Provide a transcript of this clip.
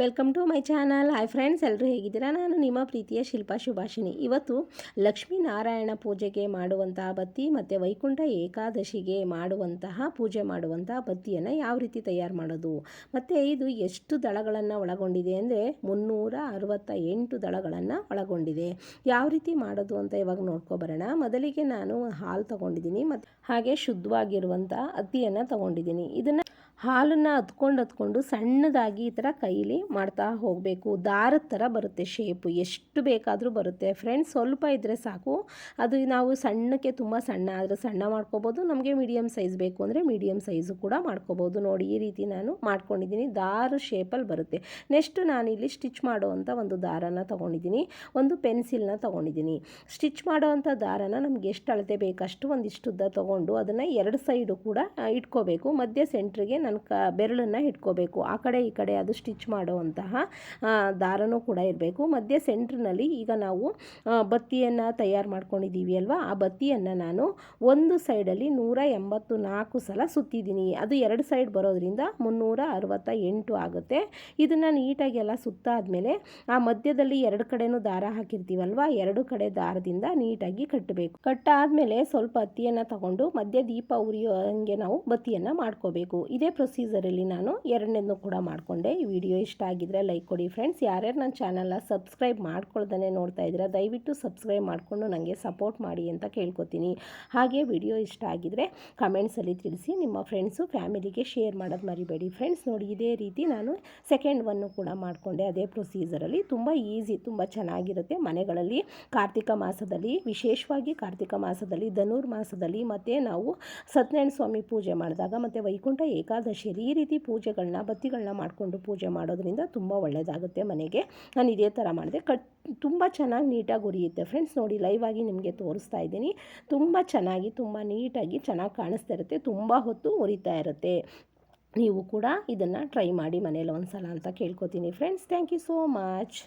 Welcome to my channel. Hi friends ಎಲ್ಲರೂ ಹೇಗಿದ್ದೀರಾ? ನಾನು ನಿಮ್ಮ ಪ್ರೀತಿಯ ಶಿಲ್ಪಾ ಶುಭಾಷಿಣಿ ಇವತ್ತು ಲಕ್ಷ್ಮೀನಾರಾಯಣ ಪೂಜೆಗೆ ಮಾಡುವಂತಹ ಬತ್ತಿ ಮತ್ತು ವೈಕುಂಠ ಏಕಾದಶಿಗೆ ಮಾಡುವಂತಹ ಪೂಜೆ ಮಾಡುವಂತಹ ಬತ್ತಿಯನ್ನು ಯಾವ ರೀತಿ ತಯಾರು ಮಾಡೋದು? ಮತ್ತು ಇದು ಎಷ್ಟು ದಳಗಳನ್ನು ಒಳಗೊಂಡಿದೆ ಅಂದರೆ ಮುನ್ನೂರ ಅರವತ್ತ ಎಂಟು ದಳಗಳನ್ನು ಒಳಗೊಂಡಿದೆ. ಯಾವ ರೀತಿ ಮಾಡೋದು ಅಂತ ಇವಾಗ ನೋಡ್ಕೊಬರೋಣ ಮೊದಲಿಗೆ ನಾನು ಹಾಲು ತೊಗೊಂಡಿದ್ದೀನಿ ಮತ್ತು ಹಾಗೆ ಶುದ್ಧವಾಗಿರುವಂಥ ಅತ್ತಿಯನ್ನು ತೊಗೊಂಡಿದ್ದೀನಿ. ಇದನ್ನು ಹಾಲನ್ನು ಹತ್ಕೊಂಡು ಹತ್ಕೊಂಡು ಸಣ್ಣದಾಗಿ ಈ ಥರ ಕೈಲಿ ಮಾಡ್ತಾ ಹೋಗಬೇಕು. ದಾರದ ಥರ ಬರುತ್ತೆ ಶೇಪು ಎಷ್ಟು ಬೇಕಾದರೂ ಬರುತ್ತೆ. ಫ್ರೆಂಡ್ಸ್ ಸ್ವಲ್ಪ ಇದ್ದರೆ ಸಾಕು. ಅದು ನಾವು ಸಣ್ಣಕ್ಕೆ ತುಂಬ ಸಣ್ಣ ಆದರೆ ಸಣ್ಣ ಮಾಡ್ಕೋಬೋದು. ನಮಗೆ ಮೀಡಿಯಮ್ ಸೈಜ್ ಬೇಕು ಅಂದರೆ ಮೀಡಿಯಮ್ ಸೈಜು ಕೂಡ ಮಾಡ್ಕೋಬೋದು. ನೋಡಿ, ಈ ರೀತಿ ನಾನು ಮಾಡ್ಕೊಂಡಿದ್ದೀನಿ. ದಾರು ಶೇಪಲ್ಲಿ ಬರುತ್ತೆ. ನೆಕ್ಸ್ಟ್ ನಾನಿಲ್ಲಿ ಸ್ಟಿಚ್ ಮಾಡುವಂಥ ಒಂದು ದಾರನ ತೊಗೊಂಡಿದ್ದೀನಿ. ಒಂದು ಪೆನ್ಸಿಲ್ನ ತೊಗೊಂಡಿದ್ದೀನಿ. ಸ್ಟಿಚ್ ಮಾಡುವಂಥ ದಾರನ ನಮ್ಗೆ ಎಷ್ಟು ಅಳತೆ ಬೇಕಷ್ಟು ಒಂದಿಷ್ಟು ಉದ್ದ ತೊಗೊಂಡು ಅದನ್ನು ಎರಡು ಸೈಡು ಕೂಡ ಇಟ್ಕೋಬೇಕು. ಮಧ್ಯ ಸೆಂಟ್ರಿಗೆ ನನ್ನ ಕ ಬೆರಳನ್ನು ಇಟ್ಕೋಬೇಕು. ಆ ಕಡೆ ಈ ಕಡೆ ಅದು ಸ್ಟಿಚ್ ಮಾಡುವಂತಹ ದಾರನೂ ಕೂಡ ಇರಬೇಕು. ಮಧ್ಯ ಸೆಂಟ್ರ್ನಲ್ಲಿ ಈಗ ನಾವು ಬತ್ತಿಯನ್ನು ತಯಾರು ಮಾಡ್ಕೊಂಡಿದ್ದೀವಿ ಅಲ್ವಾ? ಆ ಬತ್ತಿಯನ್ನು ನಾನು ಒಂದು ಸೈಡಲ್ಲಿ ನೂರ ಎಂಬತ್ತು ನಾಲ್ಕು ಸಲ ಸುತ್ತಿದ್ದೀನಿ. ಅದು ಎರಡು ಸೈಡ್ ಬರೋದ್ರಿಂದ ಮುನ್ನೂರ ಅರವತ್ತ ಎಂಟು ಆಗುತ್ತೆ. ಇದನ್ನು ನೀಟಾಗಿ ಎಲ್ಲ ಸುತ್ತಾದಮೇಲೆ ಆ ಮಧ್ಯದಲ್ಲಿ ಎರಡು ಕಡೆನೂ ದಾರ ಹಾಕಿರ್ತೀವಲ್ವ? ಎರಡು ಕಡೆ ದಾರದಿಂದ ನೀಟಾಗಿ ಕಟ್ಟಬೇಕು. ಕಟ್ಟಾದಮೇಲೆ ಸ್ವಲ್ಪ ಹತ್ತಿಯನ್ನು ತಗೊಂಡು ಮಧ್ಯ ದೀಪ ಉರಿಯೋ ಹಂಗೆ ನಾವು ಬತ್ತಿಯನ್ನು ಮಾಡ್ಕೋಬೇಕು. ಇದೇ ಪ್ರೊಸೀಜರಲ್ಲಿ ನಾನು ಎರಡನೇದನ್ನು ಕೂಡ ಮಾಡಿಕೊಂಡೆ. ಈ ವಿಡಿಯೋ ಇಷ್ಟ ಆಗಿದ್ರೆ ಲೈಕ್ ಕೊಡಿ ಫ್ರೆಂಡ್ಸ್ ಯಾರ್ಯಾರು ನನ್ನ ಚಾನಲ್ನ ಸಬ್ಸ್ಕ್ರೈಬ್ ಮಾಡ್ಕೊಳ್ದೇ ನೋಡ್ತಾ ಇದ್ದೀರಾ, ದಯವಿಟ್ಟು ಸಬ್ಸ್ಕ್ರೈಬ್ ಮಾಡಿಕೊಂಡು ನನಗೆ ಸಪೋರ್ಟ್ ಮಾಡಿ ಅಂತ ಕೇಳ್ಕೊತೀನಿ. ಹಾಗೆ ವಿಡಿಯೋ ಇಷ್ಟ ಆಗಿದ್ರೆ ಕಮೆಂಟ್ಸಲ್ಲಿ ತಿಳಿಸಿ, ನಿಮ್ಮ ಫ್ರೆಂಡ್ಸು ಫ್ಯಾಮಿಲಿಗೆ ಶೇರ್ ಮಾಡೋದು ಮರಿಬೇಡಿ. ಫ್ರೆಂಡ್ಸ್ ನೋಡಿ ಇದೇ ರೀತಿ ನಾನು ಸೆಕೆಂಡ್ ಒನ್ನು ಕೂಡ ಮಾಡಿಕೊಂಡೆ. ಅದೇ ಪ್ರೊಸೀಜರಲ್ಲಿ ತುಂಬ ಈಸಿ ತುಂಬ ಚೆನ್ನಾಗಿರುತ್ತೆ. ಮನೆಗಳಲ್ಲಿ ಕಾರ್ತಿಕ ಮಾಸದಲ್ಲಿ, ವಿಶೇಷವಾಗಿ ಕಾರ್ತಿಕ ಮಾಸದಲ್ಲಿ, ಧನುರ್ ಮಾಸದಲ್ಲಿ ಮತ್ತು ನಾವು ಸತ್ಯನಾರಾಯಣ ಸ್ವಾಮಿ ಪೂಜೆ ಮಾಡಿದಾಗ ಮತ್ತು ವೈಕುಂಠ ಏಕಾದಶಿಯಲ್ಲಿ ಈ ರೀತಿ ಪೂಜೆಗಳನ್ನ ಬತ್ತಿಗಳನ್ನ ಮಾಡಿಕೊಂಡು ಪೂಜೆ ಮಾಡೋದ್ರಿಂದ ತುಂಬ ಒಳ್ಳೆಯದಾಗುತ್ತೆ ಮನೆಗೆ. ನಾನು ಇದೇ ಥರ ಮಾಡಿದೆ. ಕಟ್, ತುಂಬ ಚೆನ್ನಾಗಿ ನೀಟಾಗಿ ಉರಿಯುತ್ತೆ ಫ್ರೆಂಡ್ಸ್. ನೋಡಿ ಲೈವ್ ಆಗಿ ನಿಮಗೆ ತೋರಿಸ್ತಾ ಇದ್ದೀನಿ. ತುಂಬ ಚೆನ್ನಾಗಿ, ತುಂಬ ನೀಟಾಗಿ ಚೆನ್ನಾಗಿ ಕಾಣಿಸ್ತಾ ಇರುತ್ತೆ. ತುಂಬ ಹೊತ್ತು ಉರಿತಾ ಇರುತ್ತೆ. ನೀವು ಕೂಡ ಇದನ್ನು ಟ್ರೈ ಮಾಡಿ ಮನೇಲಿ ಒಂದು ಸಲ ಅಂತ ಕೇಳ್ಕೊತೀನಿ friends. Thank you so much.